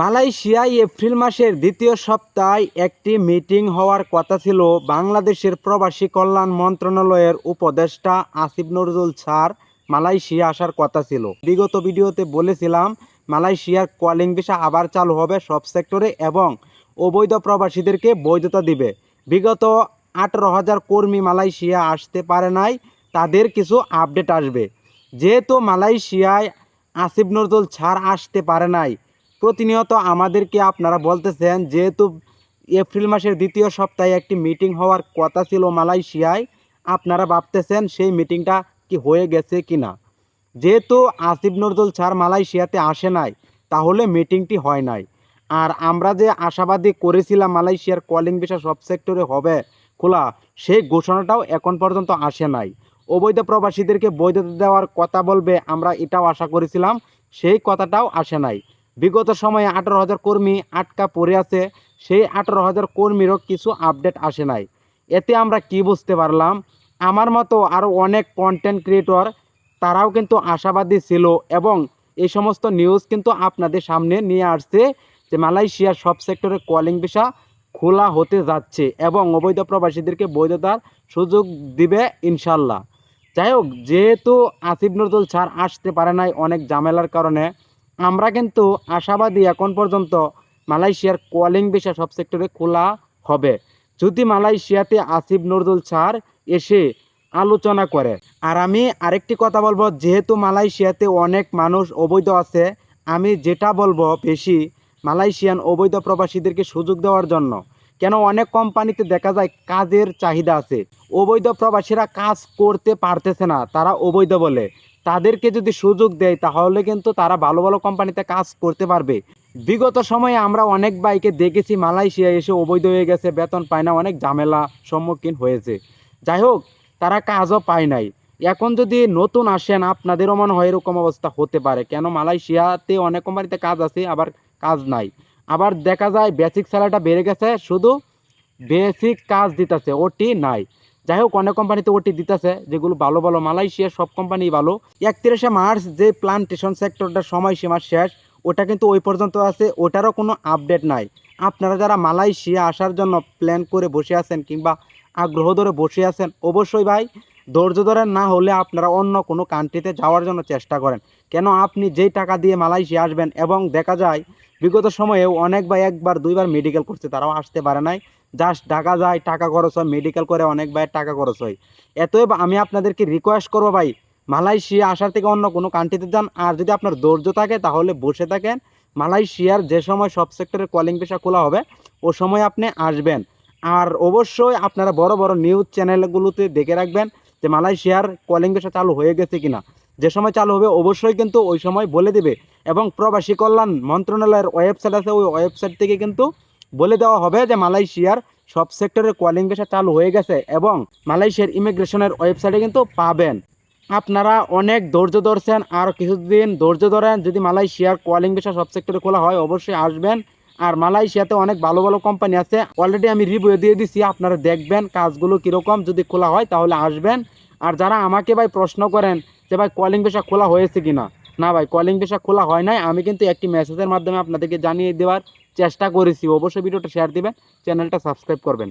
মালয়েশিয়ায় এপ্রিল মাসের দ্বিতীয় সপ্তাহে একটি মিটিং হওয়ার কথা ছিল বাংলাদেশের প্রবাসী কল্যাণ মন্ত্রণালয়ের উপদেষ্টা আসিফ নজরুল স্যার মালয়েশিয়া আসার কথা ছিল। বিগত ভিডিওতে বলেছিলাম, মালয়েশিয়ার কলিং ভিসা আবার চালু হবে সব সেক্টরে এবং অবৈধ প্রবাসীদেরকে বৈধতা দিবে। বিগত আঠারো হাজার কর্মী মালয়েশিয়া আসতে পারে নাই, তাদের কিছু আপডেট আসবে। যেহেতু মালয়েশিয়ায় আসিফ নজরুল ছাড় আসতে পারে নাই প্রতিনিয়ত আমাদেরকে আপনারা বলতেছেন, যেহেতু এপ্রিল মাসের দ্বিতীয় সপ্তাহে একটি মিটিং হওয়ার কথা ছিল মালয়েশিয়ায়, আপনারা ভাবতেছেন সেই মিটিংটা কি হয়ে গেছে কি না যেহেতু আসিফ নজরুল স্যার মালয়েশিয়াতে আসে নাই, তাহলে মিটিংটি হয় নাই। আর আমরা যে আশাবাদী করেছিলাম মালয়েশিয়ার কলিং ভিসা সব সেক্টরে হবে খোলা, সেই ঘোষণাটাও এখন পর্যন্ত আসে নাই। অবৈধ প্রবাসীদেরকে বৈধতা দেওয়ার কথা বলবে, আমরা এটাও আশা করেছিলাম, সেই কথাটাও আসে নাই। বিগত সময়ে আঠারো হাজার কর্মী আটকা পড়ে আছে, সেই আঠারো হাজার কর্মীরও কিছু আপডেট আসে নাই। এতে আমরা কি বুঝতে পারলাম? আমার মতো আরও অনেক কন্টেন্ট ক্রিয়েটর তারাও কিন্তু আশাবাদী ছিল এবং এই সমস্ত নিউজ কিন্তু আপনাদের সামনে নিয়ে আসছে যে মালয়েশিয়ার সব সেক্টরে কলিং ভিসা খোলা হতে যাচ্ছে এবং অবৈধ প্রবাসীদেরকে বৈধতার সুযোগ দিবে ইনশাল্লাহ। যাই হোক, যেহেতু আসিফ নজরুল স্যার আসতে পারে নাই অনেক ঝামেলার কারণে আমরা কিন্তু আশাবাদী এখন পর্যন্ত মালয়েশিয়ার কোয়ালিং ভিসা সব সেক্টরে খোলা হবে। যদি মালয়েশিয়াতে আসিফ নজরুল স্যার এসে আলোচনা করে। আর আমি আরেকটি কথা বলব, যেহেতু মালয়েশিয়াতে অনেক মানুষ অবৈধ আছে, আমি যেটা বলব বেশি, মালয়েশিয়ান অবৈধ প্রবাসীদেরকে সুযোগ দেওয়ার জন্য। কেন অনেক কোম্পানিতে দেখা যায় কাজের চাহিদা আছে। অবৈধ প্রবাসীরা কাজ করতে পারতেছে না, তারা অবৈধ বলে। তাদেরকে যদি সুযোগ দেয়, তাহলে কিন্তু তারা ভালো ভালো কোম্পানিতে কাজ করতে পারবে। বিগত সময়ে আমরা অনেক বাইকে দেখেছি মালয়েশিয়া এসে অবৈধ হয়ে গেছে, বেতন পায় না, অনেক ঝামেলা সম্মুখীন হয়েছে। যাই হোক, তারা কাজও পায় নাই। এখন যদি নতুন আসেন, আপনাদেরও মনে হয় এরকম অবস্থা হতে পারে। কেন মালয়েশিয়াতে অনেক কোম্পানিতে কাজ আছে, আবার কাজ নাই। আবার দেখা যায় বেসিক স্যালারিটা বেড়ে গেছে, শুধু বেসিক কাজ দিতেছে, ওটি নাই। যাই হোক অনেক কোম্পানিতে ওটি দিতেছে, যেগুলো ভালো ভালো, মালয়েশিয়া, সব কোম্পানি ভালো। একত্রিশে মার্চ যে প্লান্টেশন সেক্টরটার সময়সীমা শেষ, ওটা কিন্তু ওই পর্যন্ত আছে, ওটারও কোনো আপডেট নাই। আপনারা যারা মালয়েশিয়া আসার জন্য প্ল্যান করে বসে আছেন কিংবা আগ্রহ ধরে বসে আছেন, অবশ্যই ভাই, ধৈর্য ধরে না হলে আপনারা অন্য কোনো কান্ট্রিতে যাওয়ার জন্য চেষ্টা করেন। কেন আপনি যেই টাকা দিয়ে মালয়েশিয়া আসবেন, এবং দেখা যায়, বিগত সময়েও অনেক ভাই একবার, দুইবার মেডিকেল করছে তারাও আসতে পারে নাই। জাস্ট ঢাকা যায়, টাকা খরচ হয় মেডিকেল করে অনেক ভাইয়ের টাকা খরচ হয়। এতএব আমি আপনাদেরকে রিকোয়েস্ট করব ভাই, মালয়েশিয়া আসার থেকে অন্য কোনো কান্ট্রিতে যান। আর যদি আপনার ধৈর্য থাকে, তাহলে বসে থাকেন। মালয়েশিয়ার যে সময় সব সেক্টরের কলিং পেশা খোলা হবে, ও সময় আপনি আসবেন। আর অবশ্যই আপনারা বড় বড় নিউজ চ্যানেলগুলোতে দেখে রাখবেন যে মালয়েশিয়ার কলিং পেশা চালু হয়ে গেছে কিনা। যে সময় চালু হবে, অবশ্যই কিন্তু ওই সময় বলে দেবে। এবং প্রবাসী কল্যাণ মন্ত্রণালয়ের ওয়েবসাইট আছে, ওই ওয়েবসাইট থেকে কিন্তু বলে দেওয়া হবে যে মালয়েশিয়ার সব সেক্টরের কলিং পেশা চালু হয়ে গেছে এবং মালয়েশিয়ার ইমিগ্রেশনের ওয়েবসাইটে কিন্তু পাবেন। আপনারা অনেক ধৈর্য ধরছেন আর কিছুদিন ধৈর্য ধরেন, যদি মালয়েশিয়ার ভিসা সব সেক্টরে খোলা হয়, অবশ্যই আসবেন। আর মালয়েশিয়াতে অনেক ভালো ভালো কোম্পানি আছে। অলরেডি আমি রিভিউ দিয়ে দিছি, আপনারা দেখবেন কাজগুলো কীরকম। যদি খোলা হয়, তাহলে আসবেন। আর যারা আমাকে ভাই প্রশ্ন করেন যে ভাই কলিং ভিসা খোলা হয়েছে কিনা, না ভাই কলিং ভিসা খোলা হয় নাই, আমি কিন্তু একটি মেসেজের মাধ্যমে আপনাদেরকে জানিয়ে দেওয়ার চেষ্টা করেছি। অবশ্যই ভিডিওটা শেয়ার দিবেন চ্যানেলটা সাবস্ক্রাইব করবেন।